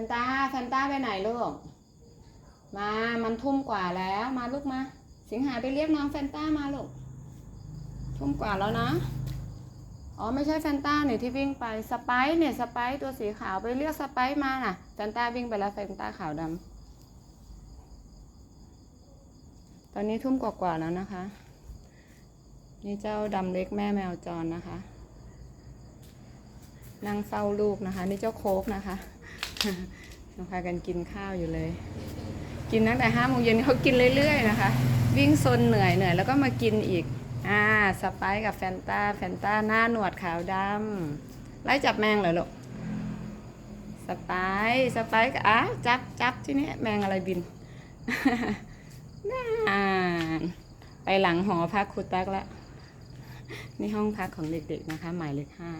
นตาแฟนตาไปไหนลูก มา มันทุ่มกว่าแล้ว มาลูกมา สิงหาไปเรียกน้องแฟนตามาลูก ทุ่มกว่าแล้วนะ อ๋อไม่ใช่แฟนตาเนี่ยที่วิ่งไป สไปซ์เนี่ยสไปซ์ตัวสีขาวไปเรียกสไปซ์มาน่ะแฟนตาวิ่งไปแล้วแฟนตาขาวดำตอนนี้ทุ่มกว่าๆแล้วนะคะ นี่เจ้าดำเล็กแม่แมวจรนะคะ นั่งเฝ้าลูกนะคะ นี่เจ้าโคกนะคะ ยังพากันกินข้าวอยู่เลย กินตั้งแต่ห้าโมงเย็นเขากินเรื่อยๆนะคะ วิ่งซนเหนื่อยเหนื่อยแล้วก็มากินอีก อ่าสไปซ์กับแฟนตาแฟนตาหน้าหนวดขาวดำไล่จับแมงเหรอลูกสไปซ์สไปซ์กับอะจับจับที่นี่แมงอะไรบินน่าไปหลังหอพักครูตักแล้วนี่ห้องพักของเด็กๆนะคะ หมายเลขห้า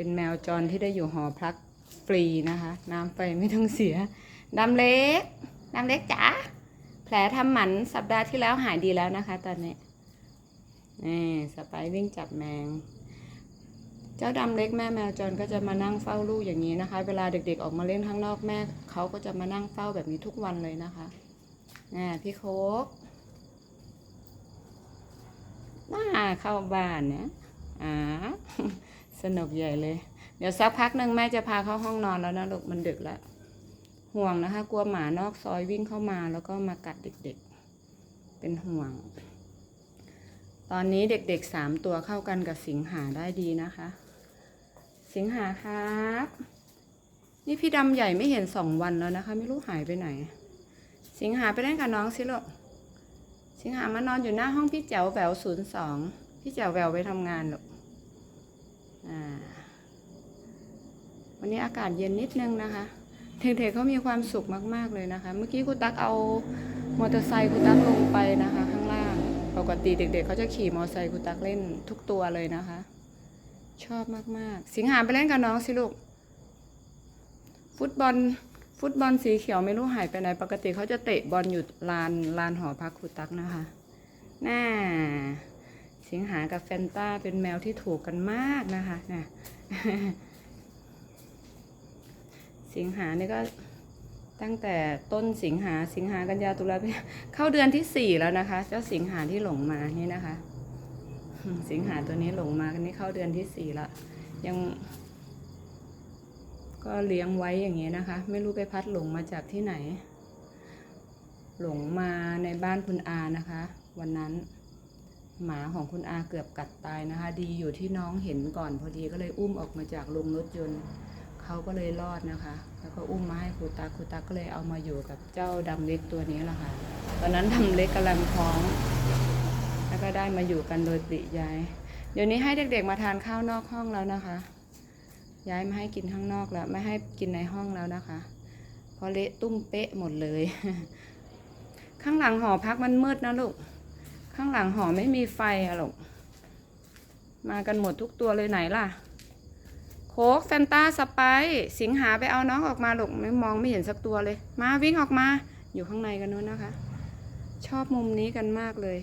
เป็นแมวจรที่ได้อยู่หอพักฟรีนะคะ น้ำไฟไม่ต้องเสียดำเล็กดำเล็กจ๋าแผลทำหมันสัปดาห์ที่แล้วหายดีแล้วนะคะ ตอนนี้นี่สไปวิ่งจับแมง เจ้าดำเล็กแม่แมวจรก็จะมานั่งเฝ้าลูกอย่างนี้นะคะ เวลาเด็กๆออกมาเล่นข้างนอกแม่เขาก็จะมานั่งเฝ้าแบบนี้ทุกวันเลยนะคะน่พี่โคกน่าเข้าบ้านเนี่ยอ่า สนุกใหญ่เลย เดี๋ยวสักพักหนึ่งแม่จะพาเข้าห้องนอนแล้วนะลูกมันดึกแล้ว ห่วงนะคะ กลัวหมานอกซอยวิ่งเข้ามาแล้วก็มากัดเด็กๆ เป็นห่วง ตอนนี้เด็กๆสามตัวเข้ากันกับสิงหาได้ดีนะคะ สิงหาครับ นี่พี่ดำใหญ่ไม่เห็นสองวันแล้วนะคะ ไม่รู้หายไปไหน สิงหาไปเล่นกับน้องสิลูกสิงหามานอนอยู่หน้าห้องพี่แจ๋วแหววศูนย์สองพี่แจ๋วแหววไปทำงานลูก วันนี้อากาศเย็นนิดนึงนะคะเด็กๆเขามีความสุขมาก ๆ เลยนะคะ เมื่อกี้ครูตักเอามอเตอร์ไซค์ครูตักลงไปนะคะ ข้างล่าง ปกติเด็ก ๆ เขาจะขี่มอเตอร์ไซค์ครูตักเล่นทุกตัวเลยนะคะ ชอบมาก ๆ สิงหาไปเล่นกับน้องสิลูก ฟุตบอล ฟุตบอลสีเขียวไม่รู้หายไปไหน ปกติเขาจะเตะบอลอยู่ลานลานหอพักครูตักนะคะ น่า สิงหากับแฟนต้าเป็นแมวที่ถูกกันมากนะคะน่ะสิงหาเนี่ยก็ตั้งแต่ต้นสิงหาสิงหากันยาตุลาเข้าเดือนที่สี่แล้วนะคะ เจ้าสิงหาที่หลงมานี่นะคะ สิงหาตัวนี้หลงมากันนี้เข้าเดือนที่สี่ละยัง ก็เลี้ยงไว้อย่างนี้นะคะ ไม่รู้ไปพัดหลงมาจากที่ไหน หลงมาในบ้านคุณอานะคะ วันนั้น หมาของคุณอาเกือบกัดตายนะคะ ดีอยู่ที่น้องเห็นก่อนพอดีก็เลยอุ้มออกมาจากโรงรถยนต์เขาก็เลยรอดนะคะ แล้วก็อุ้มมาให้ครูตาครูตาก็เลยเอามาอยู่กับเจ้าดำเล็กตัวนี้แหละค่ะ ตอนนั้นดำเล็กกำลังท้อง แล้วก็ได้มาอยู่กันโดยปริยาย เดี๋ยวนี้ให้เด็กๆมาทานข้าวนอกห้องแล้วนะคะ ย้ายมาให้กินข้างนอกแล้ว ไม่ให้กินในห้องแล้วนะคะเพราะเละตุ้มเป๊ะหมดเลย ข้างหลังหอพักมันมืดนะลูก ข้างหลังหอไม่มีไฟอะลูกมากันหมดทุกตัวเลยไหนล่ะ โคกแฟนตาสไปซ์สิงหาไปเอาน้องออกมาลูกไม่มองไม่เห็นสักตัวเลย มาวิ่งออกมา อยู่ข้างในกันนู้นนะคะ ชอบมุมนี้กันมากเลย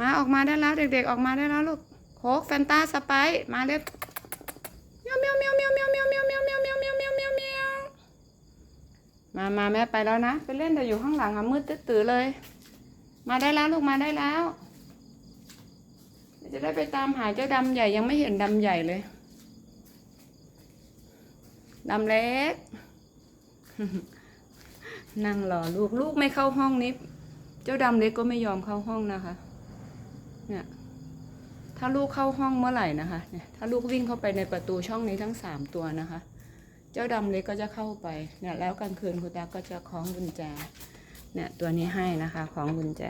มาออกมาได้แล้วเด็ก ๆ ออกมาได้แล้วลูก โคกแฟนตาสไปซ์มาเร็วเมียวเมียวเมียวเมียวเมียวเมียวเมียวเมียวเมียวเมียวเมียวเมียวเมียวเมียวมามาแม่ไปแล้วนะ ไปเล่นแต่อยู่ข้างหลังอะมืดตื้อเลย มาได้แล้วลูกมาได้แล้ว จะได้ไปตามหาเจ้าดำใหญ่ยังไม่เห็นดำใหญ่เลยดำเล็ก นั่งรอลูกลูกไม่เข้าห้องนี้ เจ้าดำเล็กก็ไม่ยอมเข้าห้องนะคะ เนี่ยถ้าลูกเข้าห้องเมื่อไหร่นะคะเนี่ยถ้าลูกวิ่งเข้าไปในประตูช่องนี้ทั้งสามตัวนะคะ เจ้าดำเล็กก็จะเข้าไปเนี่ยแล้วกลางคืนคุณตาก็จะคล้องกุญแจ เนี่ยตัวนี้ให้นะคะของกุญแจ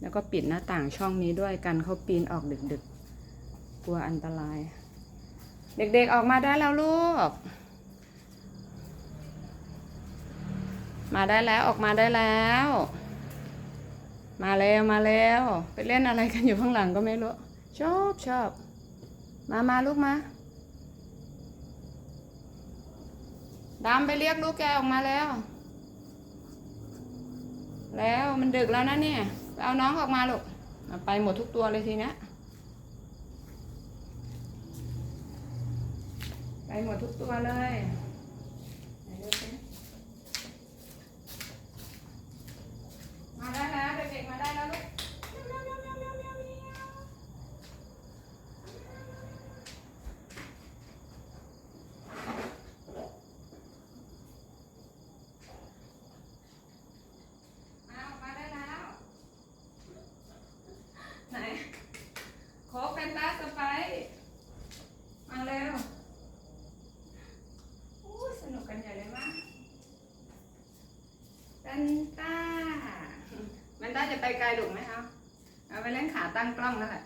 แล้วก็ปิดหน้าต่างช่องนี้ด้วยกันเขาปีนออกดึกๆ กลัวอันตราย เด็กๆออกมาได้แล้วลูก มาได้แล้วออกมาได้แล้ว มาเร็วมาเร็วไปเล่นอะไรกันอยู่ข้างหลังก็ไม่รู้ ชอบชอบ มามาลูกมา ตามไปเรียกลูกแกออกมาแล้ว แล้วมันดึกแล้วนะเนี่ยเอาน้องออกมาลูกไปหมดทุกตัวเลยทีนะไปหมดทุกตัวเลย แฟนต้าแฟนต้าจะไปไกลดุไหมครับเอาไปเล่นขาตั้งกล้องนั่นแหละ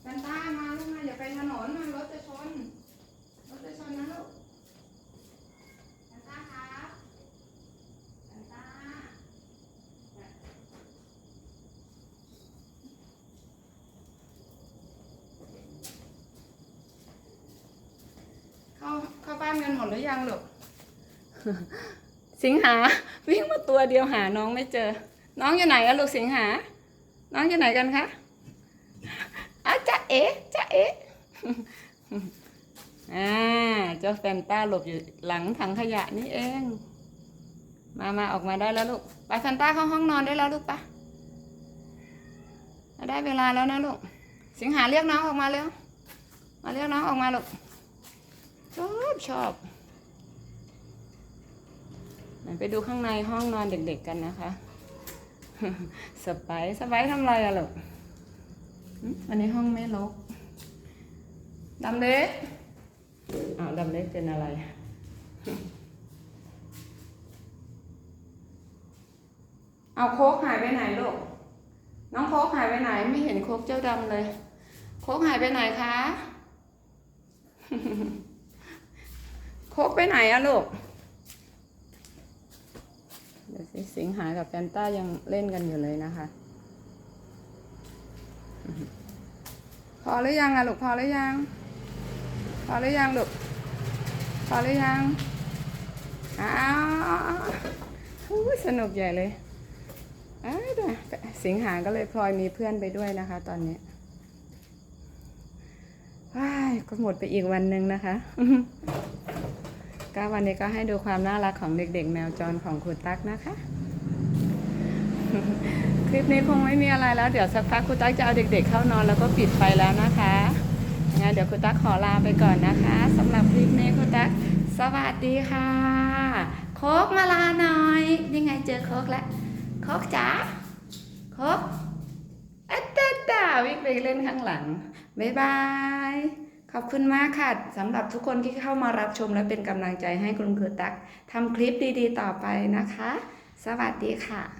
แฟนต้ามาลูกมาอย่าไปถนนนะรถจะชน รถจะชนนะลูกแฟนตาครับแฟนตาเข้าเข้าบ้านกันหมดหรือยังลูก สิงหาวิ่งมาตัวเดียวหาน้องไม่เจอ น้องอยู่ไหนอะลูกสิงหา น้องอยู่ไหนกันคะอาจะเอ๋จะเอ๋อ่าเจ้าแฟนต้าหลบอยู่หลังถังขยะนี่เอง มามาออกมาได้แล้วลูก ไปแฟนต้าเข้าห้องนอนได้แล้วลูกปะได้เวลาแล้วนะลูก สิงหาเรียกน้องออกมาเร็ว มาเรียกน้องออกมาลูก ชอบชอบ ไหนไปดูข้างในห้องนอนเด็กๆกันนะคะสไปซ์สไปซ์ทำอะไรอะลูกหึอันนี้ห้องไม่ลกดำเล็กอ้าวดำเล็กเป็นอะไรเอาโค้กหายไปไหนลูก น้องโค้กหายไปไหนไม่เห็นโค้กเจ้าดำเลย โค้กหายไปไหนคะ โคกไปไหนอะลูกเดี๋ยว สิงหากับแฟนต้ายังเล่นกันอยู่เลยนะคะพอหรือยังอะลูกพอหรือยัง พอหรือยังลูกพอหรือยังอ้าวสนุกใหญ่เลยอ้าวดูสิงหาก็เลยพลอยมีเพื่อนไปด้วยนะคะ ตอนนี้ว้ายก็หมดไปอีกวันหนึ่งนะคะ ก็วันนี้ก็ให้ดูความน่ารักของเด็ก ๆ แมวจรของคุณตั๊กนะคะ คลิปนี้คงไม่มีอะไรแล้ว เดี๋ยวสักพักคุณตั๊กจะเอาเด็ก ๆ เข้านอนแล้วก็ปิดไฟแล้วนะคะงั้นเดี๋ยวคุณตั๊กขอลาไปก่อนนะคะสำหรับคลิปนี้คุณตั๊กสวัสดีค่ะ โคกมาลาหน่อย ยังไงเจอโคกแล้วโคกจ๋าโคกอัตตาตาวิ่งไปเล่นข้างหลังบ๊ายบาย ขอบคุณมากค่ะสำหรับทุกคนที่เข้ามารับชมและเป็นกำลังใจให้คุณครูตักทำคลิปดีๆ ต่อไปนะคะ สวัสดีค่ะ